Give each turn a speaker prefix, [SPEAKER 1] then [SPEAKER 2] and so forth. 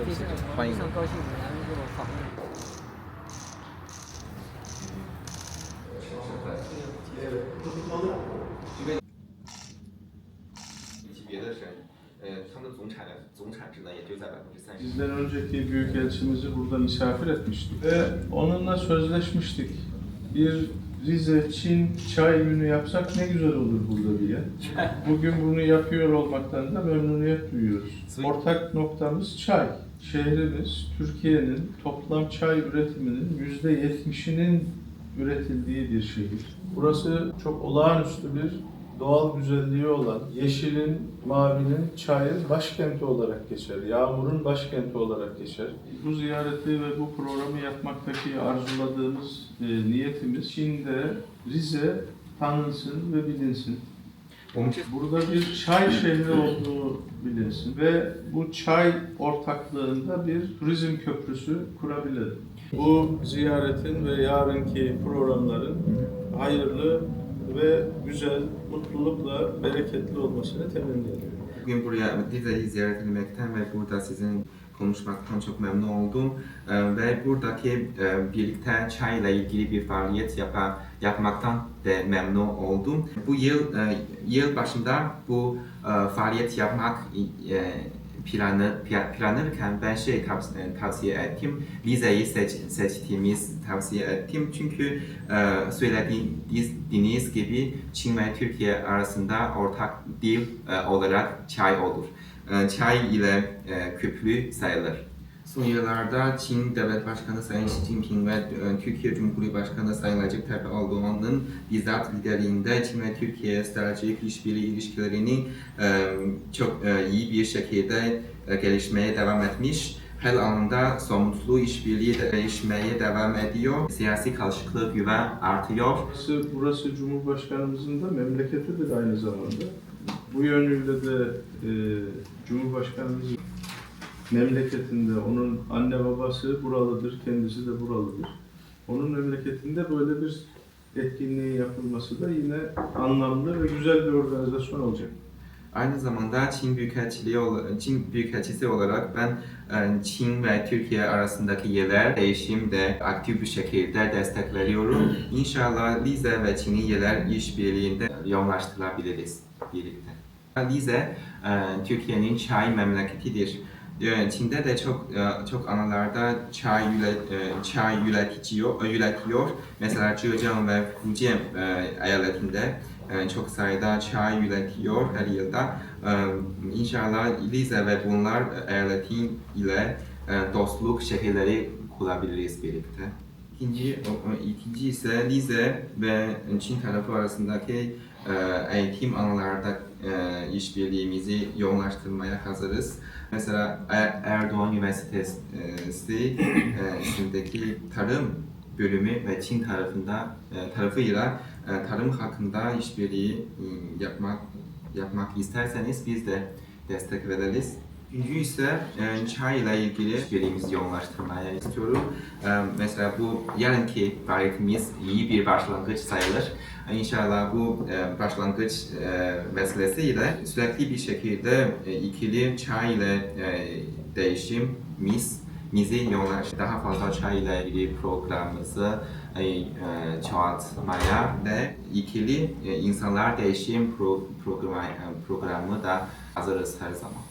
[SPEAKER 1] 有时间，
[SPEAKER 2] 欢迎
[SPEAKER 1] 非常高兴来这种访问。
[SPEAKER 2] 比起别的省，呃，他们总产量总产值呢也就在百分之三十。
[SPEAKER 3] Bizden önceki büyükelçimizi burada misafir etmiştik ve onunla sözleşmiştik. Bir Rize, Çin çay günü yapsak ne güzel olur burada diye. Bugün bunu yapıyor olmaktan da memnuniyet duyuyoruz. Ortak noktamız çay. Şehrimiz Türkiye'nin toplam çay üretiminin yüzde yetmişinin üretildiği bir şehir. Burası çok olağanüstü bir doğal güzelliği olan, yeşilin, mavinin, çayın başkenti olarak geçer. Yağmurun başkenti olarak geçer. Bu ziyareti ve bu programı yapmaktaki arzuladığımız e, niyetimiz Çin'de Rize tanınsın ve bilinsin. Burada bir çay şehri olduğu bilinsin ve bu çay ortaklığında bir turizm köprüsü kurabilir. Bu ziyaretin ve yarınki programların hayırlı ve güzel, mutlulukla bereketli olmasını temenni ediyorum.
[SPEAKER 2] Bugün buraya Dida'yı ziyaret etmekten ve burada sizin konuşmaktan çok memnun oldum. Ve buradaki birlikte çay ile ilgili bir faaliyet yapa, yapmaktan da memnun oldum. Bu yıl yıl başında bu faaliyet yapmak planı pla- planlarken ben şey tavsiye, ettim. Rize'yi seç, seçtiğimiz tavsiye ettim. Çünkü e, söylediğiniz gibi Çin ve Türkiye arasında ortak dil e, olarak çay olur. E, çay ile e, köprü sayılır. Son yıllarda Çin Devlet Başkanı Sayın Xi Jinping ve e, Türkiye Cumhurbaşkanı Sayın Recep Tayyip Erdoğan'ın bizzat liderliğinde Çin ve Türkiye stratejik işbirliği ilişkilerini çok iyi bir şekilde gelişmeye devam etmiş. Her alanda somutlu işbirliği de gelişmeye devam ediyor. Siyasi karşılıklı güven artıyor.
[SPEAKER 3] Burası, burası Cumhurbaşkanımızın da memleketidir aynı zamanda. Bu yönüyle de e, Cumhurbaşkanımızın memleketinde onun anne babası buralıdır, kendisi de buralıdır. Onun memleketinde böyle bir etkinliğin yapılması da yine anlamlı ve güzel bir organizasyon olacak.
[SPEAKER 2] Aynı zamanda Çin Büyükelçiliği Çin Büyükelçisi olarak ben e, Çin ve Türkiye arasındaki yerler değişimde aktif bir şekilde destek veriyorum. İnşallah Rize ve Çin'in yerler işbirliğinde yoğunlaştırabiliriz birlikte. Rize e, Türkiye'nin çay memleketidir. E, Çin'de de çok e, çok alanlarda çay üret, e, çay üretiyor, üretiyor. Mesela Zhejiang ve Fujian eyaletinde çok sayıda çay üretiyor her yılda. İnşallah Rize ve bunlar eyaletin ile dostluk şehirleri kurabiliriz birlikte. İkinci, ikinci ise Rize ve Çin tarafı arasındaki eğitim alanlarda e, işbirliğimizi yoğunlaştırmaya hazırız. Mesela Er- Erdoğan Üniversitesi e, içindeki tarım bölümü ve Çin tarafında e, tarafıyla tarım hakkında işbirliği e, yapmak yapmak isterseniz biz de destek veririz. Üçüncü ise e, çay ile ilgili işbirliğimizi yoğunlaştırmaya istiyorum. E, mesela bu yarınki faaliyetimiz iyi bir başlangıç sayılır. E, İnşallah bu e, başlangıç e, vesilesiyle sürekli bir şekilde e, ikili çay ile e, değişimimiz bizi yoğunlaş daha fazla çay ile ilgili programımızı e, e, çoğaltmaya ve ikili e, insanlar değişim pro, programı, programı da hazırız her zaman.